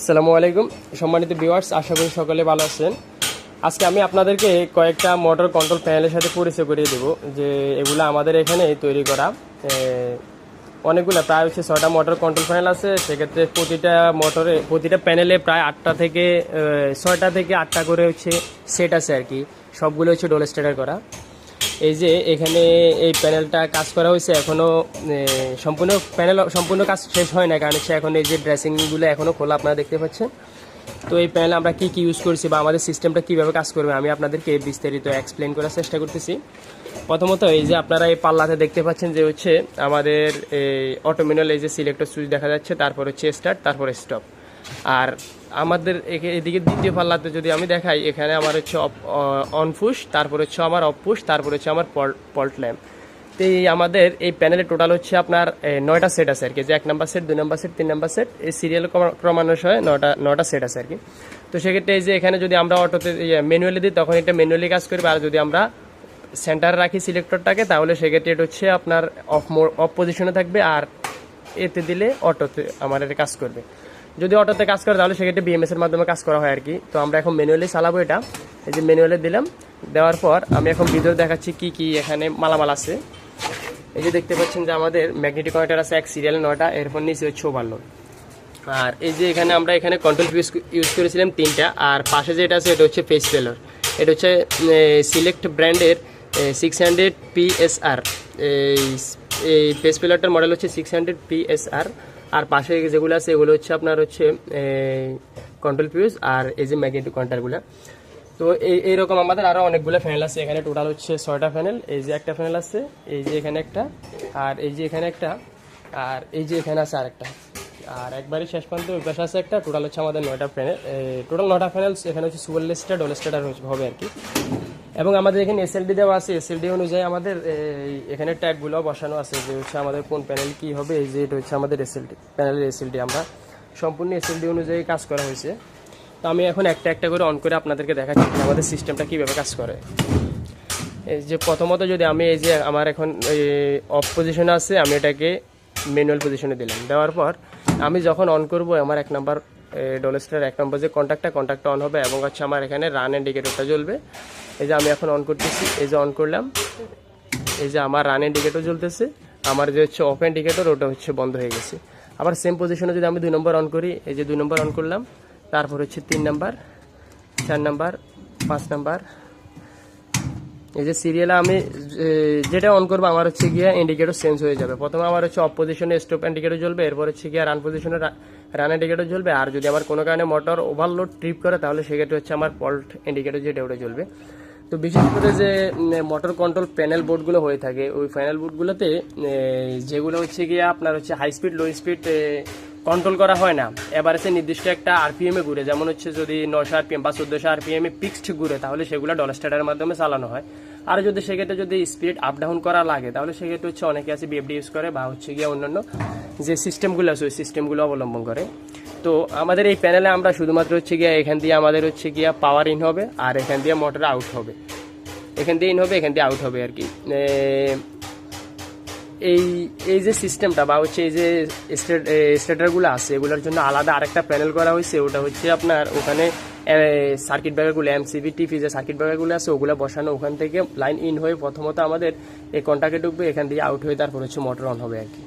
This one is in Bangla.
আসসালামু আলাইকুম। সম্মানিত ভিউয়ার্স আশা করি সকলে ভালো আছেন। আজকে আমি আপনাদেরকে কয়েকটা মোটর কন্ট্রোল প্যানেলের সাথে পরিচয় করিয়ে দেব, যে এগুলো আমাদের এখানে তৈরি করা। অনেকগুলো, প্রায় হচ্ছে ছয়টা মোটর কন্ট্রোল প্যানেল আছে। সেক্ষেত্রে প্রতিটা মোটরে প্রতিটা প্যানেলে প্রায় আটটা থেকে ছয়টা থেকে আটটা করে হচ্ছে সেট আছে আর কি। সবগুলো হচ্ছে ডোল স্টেটার করা। এই যে এখানে এই প্যানেলটা কাজ করা হয়েছে এখনও সম্পূর্ণ প্যানেল, সম্পূর্ণ কাজ শেষ হয় না কারণ হচ্ছে এখন এই যে ড্রেসিংগুলো এখনও খোলা আপনারা দেখতে পাচ্ছেন। তো এই প্যানেল আমরা কি কি ইউজ করছি বা আমাদের সিস্টেমটা কীভাবে কাজ করবে আমি আপনাদেরকে বিস্তারিত এক্সপ্লেন করার চেষ্টা করতেছি। প্রথমত এই যে আপনারা এই পাল্লাতে দেখতে পাচ্ছেন যে হচ্ছে আমাদের এই অটোমিনাল এই যে সিলেক্টর সুইচ দেখা যাচ্ছে, তারপর হচ্ছে স্টার্ট তারপর স্টপ আর আমাদের এদিকে দ্বিতীয় পাল্লাতে যদি আমি দেখাই, এখানে আমার হচ্ছে অন পুশ তারপর হচ্ছে আমার অফ পুশ তারপর হচ্ছে আমার পল্ট ল্যাম্প তো এই আমাদের এই প্যানেলে টোটাল হচ্ছে আপনার নয়টা সেট আছে আর কি। যে এক নাম্বার সেট, দুই নাম্বার সেট, তিন নাম্বার সেট, এই সিরিয়াল ক্রমানুসারে নয়টা নয়টা সেট আছে আর কি। তো সেক্ষেত্রে এই যে এখানে যদি আমরা অটোতে ম্যানুয়ালি দিই, তখন এটা ম্যানুয়ালি কাজ করবে। আর যদি আমরা সেন্টারে রাখি সিলেক্টরটাকে তাহলে সেক্ষেত্রে এটা হচ্ছে আপনার অফ মোড অফ পজিশনে থাকবে। আর এতে দিলে অটোতে আমার এটা কাজ করবে। যদি অটোতে কাজ করে, তাহলে সেক্ষেত্রে বিএমএস এর মাধ্যমে কাজ করা হয় আর কি। তো আমরা এখন ম্যানুয়ালি চালাবো এটা। এই যে ম্যানুয়ালি দিলাম, দেওয়ার পর আমি এখন ভিডিও দেখাচ্ছি কি কি এখানে মালামাল আছে। এই যে দেখতে পাচ্ছেন যে আমাদের ম্যাগনেটিক কয়েটার আছে, এক সিরিয়াল নয়টা, এরপর নিচে হচ্ছে ওভারলো আর এই যে এখানে আমরা এখানে কন্ট্রোল পিউজ ইউজ করেছিলাম তিনটা, আর পাশে যেটা আছে, এটা হচ্ছে ফেস পেলার এটা হচ্ছে সিলেক্ট ব্র্যান্ডের সিক্স হান্ড্রেড পিএসআর এই ফেস পেলারটার মডেল হচ্ছে সিক্স হান্ড্রেড পিএসআর আর পাশে যেগুলো আছে, এগুলো হচ্ছে আপনার হচ্ছে কন্ট্রোল পিউজ আর এই যে ম্যাগনেটিক কন্টারগুলো তো এই, এইরকম আমাদের আরও অনেকগুলো প্যানেল আছে। এখানে টোটাল হচ্ছে ছয়টা প্যানেল এই যে একটা প্যানেল আছে, এই যে এখানে একটা, আর এই যে এখানে একটা, আর এই যে এখানে আছে আরেকটা। আর একবারই শেষ পর্যন্ত ওই পাশে আছে একটা টোটাল হচ্ছে আমাদের নয়টা ফ্যানেল টোটাল নয়টা প্যানেল এখানে হচ্ছে সুপার লিস্টার ডল স্টার হবে আর কি। এবং আমাদের এখানে এসএলডি দেওয়া আছে। এসএলডি অনুযায়ী আমাদের এখানে ট্যাগগুলো বসানো আছে যে হচ্ছে আমাদের কোন প্যানেল কি হবে, এই যে এটা হচ্ছে আমাদের এসএলডি প্যানেলের এসএলডি আমরা সম্পূর্ণ এসএলডি অনুযায়ী কাজ করা হয়েছে। তো আমি এখন একটা একটা করে অন করে আপনাদেরকে দেখাচ্ছি আমাদের সিস্টেমটা কীভাবে কাজ করে। এই যে প্রথমত যদি আমি এই যে আমার এখন অফ পজিশনে আছে, আমি এটাকে ম্যানুয়াল পজিশনে দিলাম। দেওয়ার পর আমি যখন অন করব, আমার এক নাম্বার ডোলেস্টার এক নম্বর যে কন্ট্যাক্টটা কন্ট্যাক্টটা অন হবে এবং হচ্ছে আমার এখানে রান ইন্ডিকেটরটা জ্বলবে। এই যে আমি এখন অন করতেছি, এই যে অন করলাম, এই যে আমার রান ইন্ডিকেটর জ্বলতেছে, আমার যে হচ্ছে অফ ইন্ডিকেটর ওটা হচ্ছে বন্ধ হয়ে গেছে। আবার সেম পজিশনে যদি আমি দুই নম্বর অন করি, এই যে দুই নম্বর অন করলাম, তারপর হচ্ছে তিন নাম্বার চার নাম্বার পাঁচ নাম্বার এই যে সিরিয়ালে আমি যেটা অন করব, আমার হচ্ছে গিয়ে ইন্ডিকেটর চেঞ্জ হয়ে যাবে। প্রথমে আমার হচ্ছে অফ পজিশনে স্টপ ইন্ডিকেটর জ্বলবে, এরপর হচ্ছে গিয়ে রান পজিশনে রান ইন্ডিকেটর জ্বলবে, আর যদি আমার কোনো কারণে মোটর ওভারলোড ট্রিপ করে, তাহলে সেক্ষেত্রে হচ্ছে আমার পল্ট ইন্ডিকেটর যেটা ওটা জ্বলবে। তো বিশেষ করে যে মোটর কন্ট্রোল প্যানেল বোর্ডগুলো হয়ে থাকে, ওই প্যানেল বোর্ডগুলোতে যেগুলো হচ্ছে গিয়ে আপনার হচ্ছে high speed low speed control করা হয় না। এবার সে নির্দিষ্ট একটা আরপিএম ঘুরে, যেমন হচ্ছে যদি নশো আরপিএম বা চোদ্দশো আরপিএম এ ফিক্সড ঘুরে, তাহলে সেগুলো ডলার স্টার্টারের মাধ্যমে চালানো হয়। আর যদি সেক্ষেত্রে যদি স্পিড আপ ডাউন করা লাগে, তাহলে সেক্ষেত্রে হচ্ছে অনেকে আছে বিএফডি ইউজ করে বা হচ্ছে গিয়ে অন্যান্য যে সিস্টেমগুলো আছে, ওই সিস্টেমগুলো অবলম্বন করে। তো আমাদের এই প্যানেলে আমরা শুধুমাত্র হচ্ছে গিয়ে এখান দিয়ে আমাদের হচ্ছে গিয়া পাওয়ার ইন হবে আর এখান দিয়ে মোটর আউট হবে। এখান দিয়ে ইন হবে, এখান দিয়ে আউট হবে আর কি। এই এই যে সিস্টেমটা বা হচ্ছে এই যে স্টেটারগুলো আছে, এগুলোর জন্য আলাদা আরেকটা প্যানেল করা হয়েছে। ওটা হচ্ছে আপনার ওখানে সার্কিট ব্রেকারগুলো এমসিবি টিভি যে সার্কিট ব্রেকারগুলো আছে, ওগুলো বসানো ওখান থেকে লাইন ইন হয়ে প্রথমত আমাদের এই কন্টাকে ঢুকবে, এখান দিয়ে আউট হয়ে তারপর হচ্ছে মোটর অন হবে আর কি।